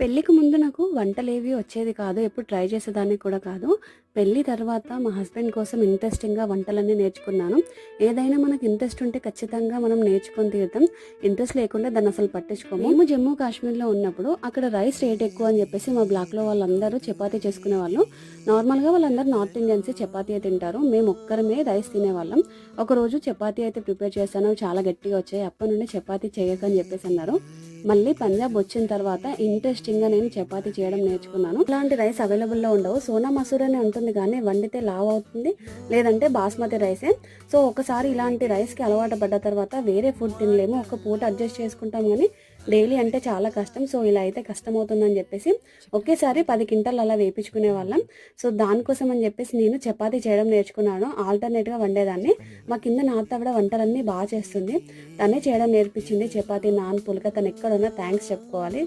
పెళ్ళికి ముందు నాకు వంటలేవి వచ్చేది కాదు. ఎప్పుడు ట్రై చేసేదాన్ని కూడా కాదు. పెళ్ళి తర్వాత మా హస్బెండ్ కోసం ఇంట్రెస్టింగ్‌గా వంటలన్నీ నేర్చుకున్నాను. ఏదైనా మనకు ఇంట్రెస్ట్ ఉంటే ఖచ్చితంగా మనం నేర్చుకొని తీరుతాం. ఇంట్రెస్ట్ లేకుండా దాన్ని అసలు పట్టించుకోము. మేము జమ్మూ కాశ్మీర్‌లో ఉన్నప్పుడు అక్కడ రైస్ రేట్ ఎక్కువ అని చెప్పేసి మా బ్లాక్‌లో వాళ్ళందరూ చపాతీ చేసుకునే వాళ్ళు నార్మల్‌గా వాళ్ళందరూ నార్త్ ఇండియన్సే చపాతీ తింటారు. మేము ఒక్కరమే రైస్ తినేవాళ్ళం. ఒకరోజు చపాతీ అయితే ప్రిపేర్ చేశాను. చాలా గట్టిగా వచ్చాయి. అప్పటి నుండి చపాతీ చేయకని చెప్పేసి అన్నారు. మళ్ళీ పంజాబ్ వచ్చిన తర్వాత ఇంట్రెస్టింగ్‌గా నేను చపాతీ చేయడం నేర్చుకున్నాను. ఇలాంటి రైస్ అవైలబుల్‌లో ఉండవు. సోనా మసూర్ అనే ఉంటుంది కానీ వండితే లావు అవుతుంది. లేదంటే బాస్మతి రైసే. సో ఒకసారి ఇలాంటి రైస్‌కి అలవాటు పడ్డ తర్వాత వేరే ఫుడ్ తినలేము. ఒక పూట అడ్జస్ట్ చేసుకుంటాం కానీ డైలీ అంటే చాలా కష్టం. సో ఇలా అయితే కష్టమవుతుందని చెప్పేసి ఒకేసారి 10 క్వింటాలు అలా వేపించుకునేవాళ్ళం. సో దానికోసం అని చెప్పేసి నేను చపాతీ చేయడం నేర్చుకున్నాను. ఆల్టర్‌నేట్‌గా వండేదాన్ని. మా కింద నార్త్ ఆవిడ వంటలన్నీ బాగా చేస్తుంది. తనే చేయడం నేర్పించింది. చపాతీ, నాన్, పులక తను ఎక్కడున్నా థ్యాంక్స్ చెప్పుకోవాలి.